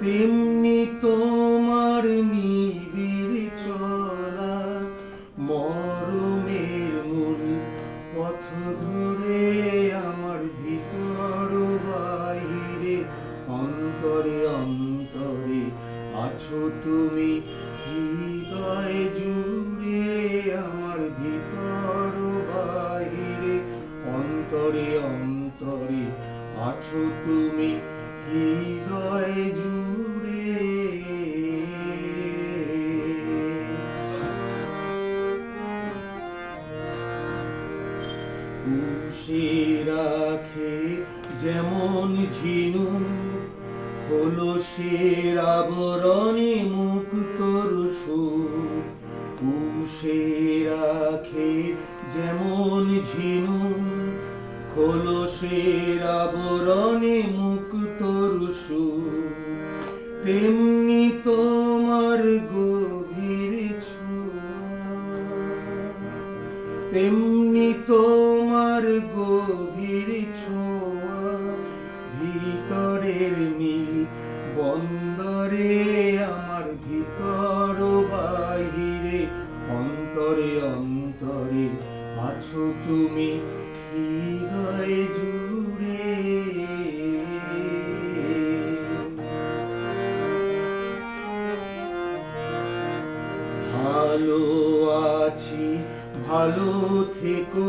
তেমনি তোমার নিবিড় চলা মরমের মূল পথ ধরে আমার ভিতর বাহিরে, অন্তরে অন্তরে আছো তুমি। হৃদয় জুড়ে আমার ভিতর বাহিরে, অন্তরে অন্তরে আছো তুমি। পুষে রাখে যেমন ঝিনু, খোলসের আবরণে মুক্তর সুর পুষে রাখে যেমন ঝিনু, খোলসের আবরণে মুক্তর সুর তেমনি তোমার গভীর ছোঁয়া, তেমনি তোমার গভীর ছোঁয়া, ভিতরের নীল বন্দরে আমার ভিতর বাহিরে, অন্তরে অন্তরে আছো তুমি হৃদয় জুড়ে। ভালো আছি, ভালো থেকো